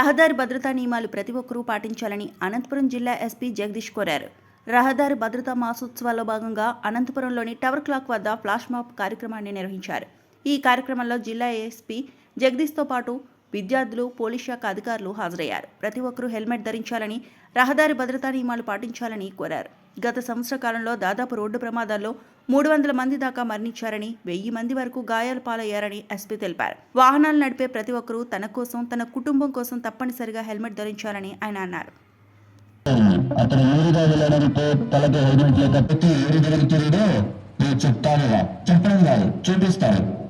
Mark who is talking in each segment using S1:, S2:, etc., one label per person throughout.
S1: రహదారి భద్రతా నియమాలు ప్రతి ఒక్కరూ పాటించాలని అనంతపురం జిల్లా ఎస్పీ జగదీష్ కోరారు. రహదారి భద్రతా మాసోత్సవాల్లో భాగంగా అనంతపురంలోని టవర్ క్లాక్ వద్ద ఫ్లాష్ మాప్ కార్యక్రమాన్ని నిర్వహించారు. ఈ కార్యక్రమంలో జిల్లా ఎస్పీ జగదీష్తో పాటు విద్యార్థులు పోలీస్ శాఖ అధికారులు హాజరయ్యారు. ప్రతి ఒక్కరూ హెల్మెట్ ధరించాలని రహదారి భద్రతా నియమాలు పాటించాలని కోరారు. గత సంవత్సర కాలంలో దాదాపు రోడ్డు ప్రమాదాల్లో మూడు వందల మంది దాకా మరణించారని వెయ్యి మంది వరకు గాయాల పాలయ్యారని ఎస్పీ తెలిపారు. వాహనాలు నడిపే ప్రతి ఒక్కరూ తన కోసం తన కుటుంబం కోసం తప్పనిసరిగా హెల్మెట్ ధరించాలని ఆయన అన్నారు.
S2: అతను ఊరిగా వెళ్ళడంతో తలకి హెల్మెట్ జరుగుతుందో చెప్పడం కాదు. చూపిస్తాను.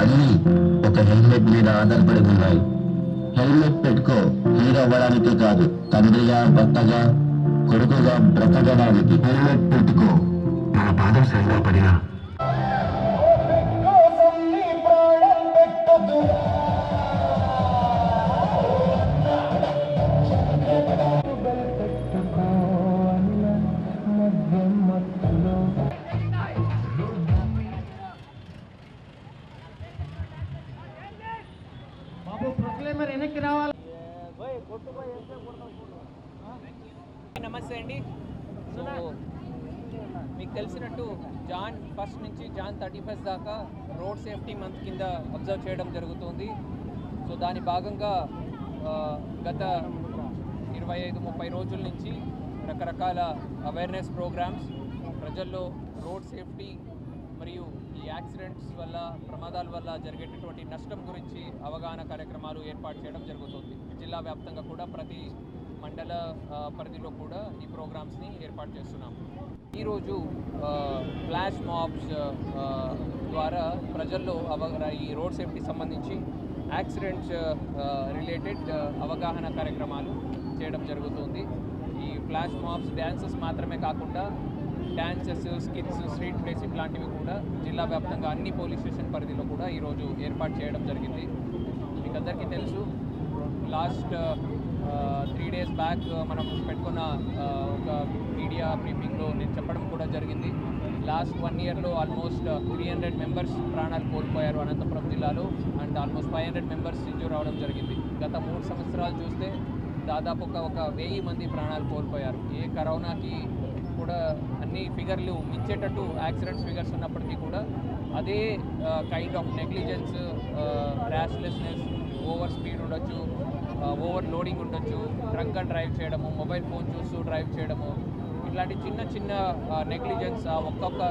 S2: అన్ని ఒక హెల్మెట్ మీద ఆధారపడి ఉన్నాయి. హెల్మెట్ పెట్టుకో హీరో అవ్వడానికి కాదు తండ్రిగా భర్తగా కొడుకుగా బ్రతకడానికి. హెల్మెట్ పెట్టుకో. నా పాదం సరిగా పడినా
S3: ప్రొక్లైమర్ రావాలి?
S4: నమస్తే అండి. సో మీకు తెలిసినట్టు జాన్ ఫస్ట్ నుంచి జాన్ థర్టీ ఫస్ట్ దాకా రోడ్ సేఫ్టీ మంత్ కింద అబ్జర్వ్ చేయడం జరుగుతుంది. సో దాని భాగంగా గత ఇరవై ఐదు ముప్పై రోజుల నుంచి రకరకాల అవేర్నెస్ ప్రోగ్రామ్స్ ప్రజల్లో రోడ్ సేఫ్టీ మరియు ఈ యాక్సిడెంట్స్ వల్ల ప్రమాదాల వల్ల జరిగేటటువంటి నష్టం గురించి అవగాహన కార్యక్రమాలు ఏర్పాటు చేయడం జరుగుతుంది. జిల్లా వ్యాప్తంగా కూడా ప్రతి మండల పరిధిలో కూడా ఈ ప్రోగ్రామ్స్ని ఏర్పాటు చేస్తున్నాం. ఈరోజు ఫ్లాష్ మాబ్స్ ద్వారా ప్రజల్లో అవ ఈ రోడ్ సేఫ్టీ సంబంధించి యాక్సిడెంట్స్ రిలేటెడ్ అవగాహన కార్యక్రమాలు చేయడం జరుగుతుంది. ఈ ఫ్లాష్ మాబ్స్ డ్యాన్సెస్ మాత్రమే కాకుండా డ్యాన్సెస్ స్కిట్స్ స్ట్రీట్ ప్లేస్ ఇట్లాంటివి కూడా జిల్లా వ్యాప్తంగా అన్ని పోలీస్ స్టేషన్ పరిధిలో కూడా ఈరోజు ఏర్పాటు చేయడం జరిగింది. మీకు అందరికీ తెలుసు లాస్ట్ త్రీ డేస్ బ్యాక్ మనం పెట్టుకున్న ఒక మీడియా బ్రీఫింగ్లో నేను చెప్పడం కూడా జరిగింది. లాస్ట్ వన్ ఇయర్లో ఆల్మోస్ట్ త్రీ హండ్రెడ్ మెంబర్స్ ప్రాణాలు కోల్పోయారు అనంతపురం జిల్లాలో and almost five hundred members injure అవడం జరిగింది. గత మూడు సంవత్సరాలు చూస్తే దాదాపు ఒక ఒక వెయ్యి మంది ప్రాణాలు కోల్పోయారు. ఏ కరోనాకి కూడా అన్ని ఫిగర్లు మించేటట్టు యాక్సిడెంట్స్ ఫిగర్స్ ఉన్నప్పటికీ కూడా అదే kind of negligence rashlessness over speed ఉండొచ్చు ఓవర్ లోడింగ్ ఉండొచ్చు డ్రంక్ అండ్ డ్రైవ్ చేయడము మొబైల్ ఫోన్ చూస్తూ డ్రైవ్ చేయడము ఇట్లాంటి చిన్న చిన్న నెగ్లిజెన్స్ ఒక్కొక్క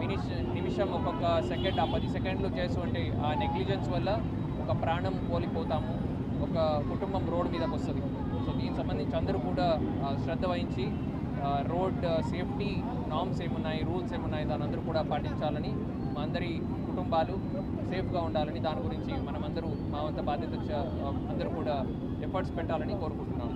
S4: మినిష్ నిమిషం ఒక్కొక్క సెకండ్ ఆ పది సెకండ్లు చేస్తుంటే ఆ నెగ్లిజెన్స్ వల్ల ఒక ప్రాణం కోల్పోతాము ఒక కుటుంబం రోడ్డు మీదకి వస్తుంది సో దీనికి సంబంధించి అందరూ కూడా శ్రద్ధ వహించి రోడ్ సేఫ్టీ నామ్స్ ఏమున్నాయి రూల్స్ ఏమున్నాయి దాని అందరూ కూడా పాటించాలని మా అందరి కుటుంబాలు సేఫ్గా ఉండాలని దాని గురించి మనమందరూ మా వంత బాధ్యత అందరూ కూడా ఎఫర్ట్స్ పెట్టాలని కోరుకుంటున్నాం